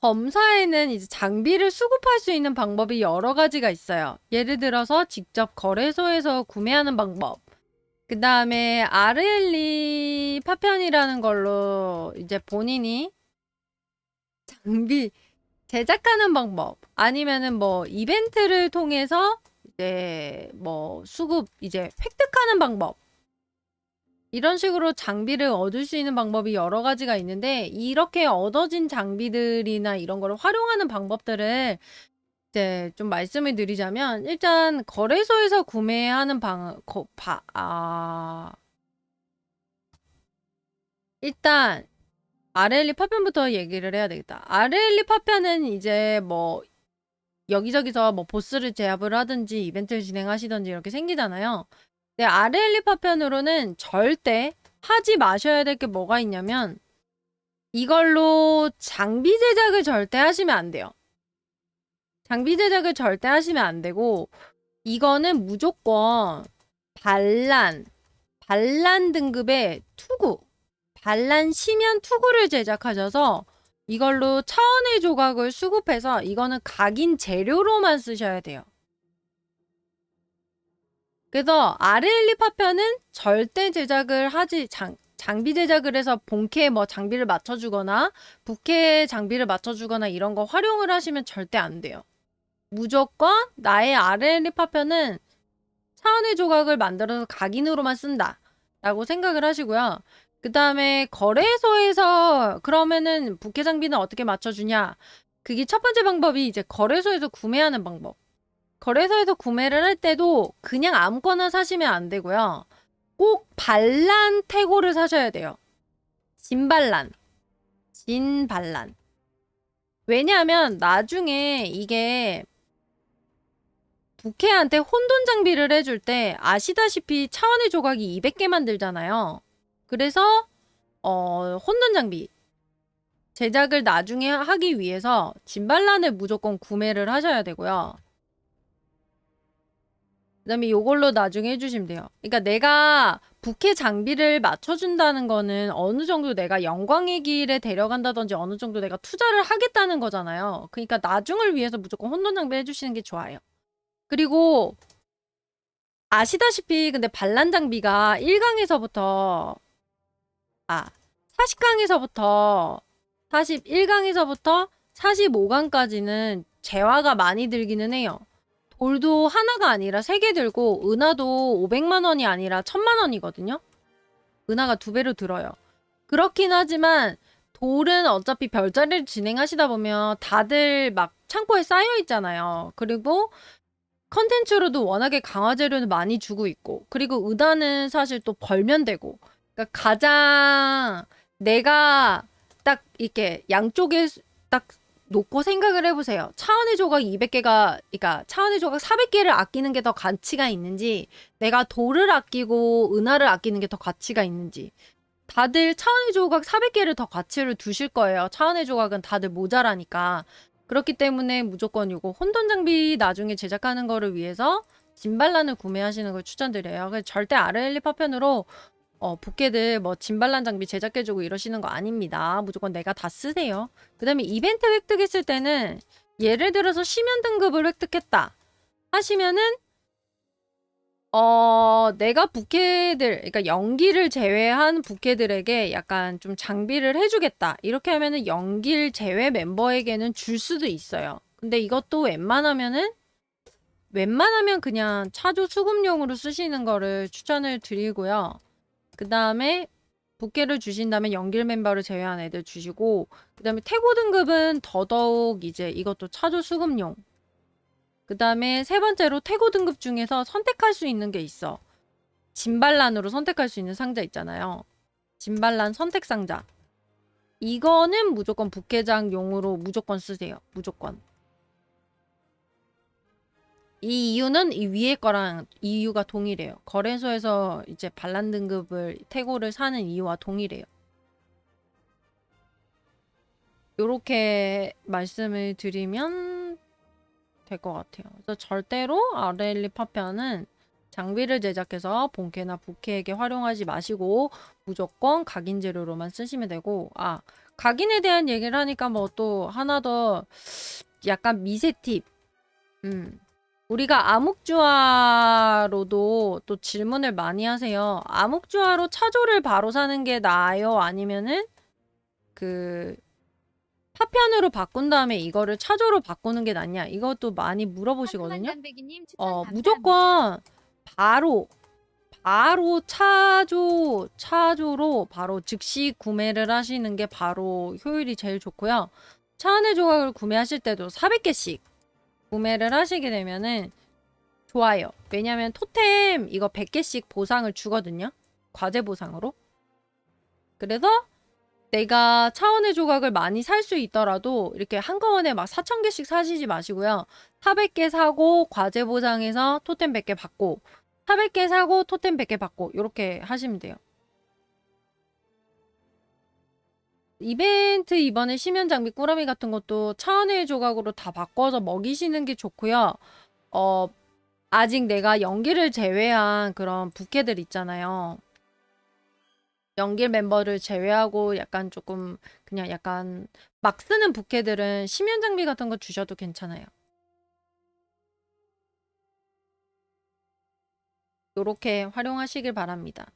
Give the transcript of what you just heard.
검사에는 이제 장비를 수급할 수 있는 방법이 여러 가지가 있어요. 예를 들어서 직접 거래소에서 구매하는 방법. 그 다음에 아르엘리 파편이라는 걸로 이제 본인이 장비 제작하는 방법. 아니면은 뭐 이벤트를 통해서 이제 뭐 수급 이제 획득하는 방법. 이런 식으로 장비를 얻을 수 있는 방법이 여러 가지가 있는데 이렇게 얻어진 장비들이나 이런 거를 활용하는 방법들을 이제 좀 말씀을 드리자면 일단 거래소에서 구매하는 방 거, 바, 아 일단 아레일리 파편부터 얘기를 해야 되겠다. 아레일리 파편은 이제 뭐 여기저기서 뭐 보스를 제압을 하든지 이벤트를 진행하시든지 이렇게 생기잖아요. 네, 아레일리 파편으로는 절대 하지 마셔야 될 게 뭐가 있냐면 이걸로 장비 제작을 절대 하시면 안 돼요. 장비 제작을 절대 하시면 안 되고 이거는 무조건 반란, 반란 등급의 투구, 반란 심연 투구를 제작하셔서 이걸로 차원의 조각을 수급해서 이거는 각인 재료로만 쓰셔야 돼요. 그래서 아르엘리 파편은 절대 제작을 하지 장, 장비 제작을 해서 본캐에 뭐 장비를 맞춰주거나 부캐에 장비를 맞춰주거나 이런 거 활용을 하시면 절대 안 돼요. 무조건 나의 아르엘리 파편은 차원의 조각을 만들어서 각인으로만 쓴다. 라고 생각을 하시고요. 그 다음에 거래소에서 그러면은 부캐 장비는 어떻게 맞춰주냐? 그게 첫 번째 방법이 이제 거래소에서 구매하는 방법. 거래소에서 구매를 할 때도 그냥 아무거나 사시면 안 되고요. 꼭 반란 태고를 사셔야 돼요. 진반란. 진반란. 왜냐하면 나중에 이게 부캐한테 혼돈 장비를 해줄 때 아시다시피 차원의 조각이 200개 만들잖아요. 그래서 어, 혼돈 장비 제작을 나중에 하기 위해서 진발란을 무조건 구매를 하셔야 되고요. 그다음에 이걸로 나중에 해주시면 돼요. 그러니까 내가 부캐 장비를 맞춰준다는 거는 어느 정도 내가 영광의 길에 데려간다든지 어느 정도 내가 투자를 하겠다는 거잖아요. 그러니까 나중을 위해서 무조건 혼돈 장비 해주시는 게 좋아요. 그리고 아시다시피 근데 반란 장비가 1강에서부터 아 40강에서부터 41강에서부터 45강까지는 재화가 많이 들기는 해요. 돌도 하나가 아니라 세 개 들고 은하도 500만 원이 아니라 1000만 원이거든요. 은하가 두 배로 들어요. 그렇긴 하지만 돌은 어차피 별자리를 진행하시다 보면 다들 막 창고에 쌓여 있잖아요. 그리고 컨텐츠로도 워낙에 강화 재료는 많이 주고 있고 그리고 은하는 사실 또 벌면 되고 그러니까 가장 내가 딱 이렇게 양쪽에 딱 놓고 생각을 해보세요. 차원의 조각 200개가, 그러니까 차원의 조각 400개를 아끼는 게 더 가치가 있는지, 내가 돌을 아끼고 은하를 아끼는 게 더 가치가 있는지. 다들 차원의 조각 400개를 더 가치를 두실 거예요. 차원의 조각은 다들 모자라니까. 그렇기 때문에 무조건 이거 혼돈 장비 나중에 제작하는 거를 위해서 진발란을 구매하시는 걸 추천드려요. 절대 아르엘리 파편으로 어, 부캐들 뭐 진발란 장비 제작해주고 이러시는 거 아닙니다. 무조건 내가 다 쓰세요. 그 다음에 이벤트 획득했을 때는 예를 들어서 심연 등급을 획득했다. 하시면은 어, 내가 부캐들, 그러니까 연기를 제외한 부캐들에게 약간 좀 장비를 해주겠다. 이렇게 하면은 연기를 제외 멤버에게는 줄 수도 있어요. 근데 이것도 웬만하면은 웬만하면 그냥 차조 수급용으로 쓰시는 거를 추천을 드리고요. 그 다음에 부캐를 주신 다음에 연길 멤버를 제외한 애들 주시고 그 다음에 태고 등급은 더더욱 이제 이것도 차조 수급용. 그 다음에 세 번째로 태고 등급 중에서 선택할 수 있는 게 있어. 진발란으로 선택할 수 있는 상자 있잖아요. 진발란 선택 상자. 이거는 무조건 부캐장용으로 무조건 쓰세요. 무조건 이 이유는 이 위에 거랑 이유가 동일해요. 거래소에서 이제 반란 등급을 태고를 사는 이유와 동일해요. 요렇게 말씀을 드리면 될 것 같아요. 그래서 절대로 아레일리 파편은 장비를 제작해서 본캐나 부캐에게 활용하지 마시고 무조건 각인 재료로만 쓰시면 되고 아 각인에 대한 얘기를 하니까 뭐 또 하나 더 약간 미세 팁. 음. 우리가 암흑주화로도 또 질문을 많이 하세요. 암흑주화로 차조를 바로 사는 게 나아요? 아니면은 그 파편으로 바꾼 다음에 이거를 차조로 바꾸는 게 낫냐? 이것도 많이 물어보시거든요. 어, 무조건 바로 바로 차조 차조로 바로 즉시 구매를 하시는 게 바로 효율이 제일 좋고요. 차 안의 조각을 구매하실 때도 400개씩 구매를 하시게 되면은 좋아요. 왜냐면 토템 이거 100개씩 보상을 주거든요. 과제 보상으로. 그래서 내가 차원의 조각을 많이 살 수 있더라도 이렇게 한꺼번에 막 4,000개씩 사시지 마시고요. 400개 사고 과제 보상해서 토템 100개 받고 400개 사고 토템 100개 받고 이렇게 하시면 돼요. 이벤트 이번에 심연 장비 꾸러미 같은 것도 차원의 조각으로 다 바꿔서 먹이시는 게 좋고요. 어, 아직 내가 연기를 제외한 그런 부캐들 있잖아요. 연길 멤버를 제외하고 약간 조금 그냥 약간 막 쓰는 부캐들은 심연 장비 같은 거 주셔도 괜찮아요. 요렇게 활용하시길 바랍니다.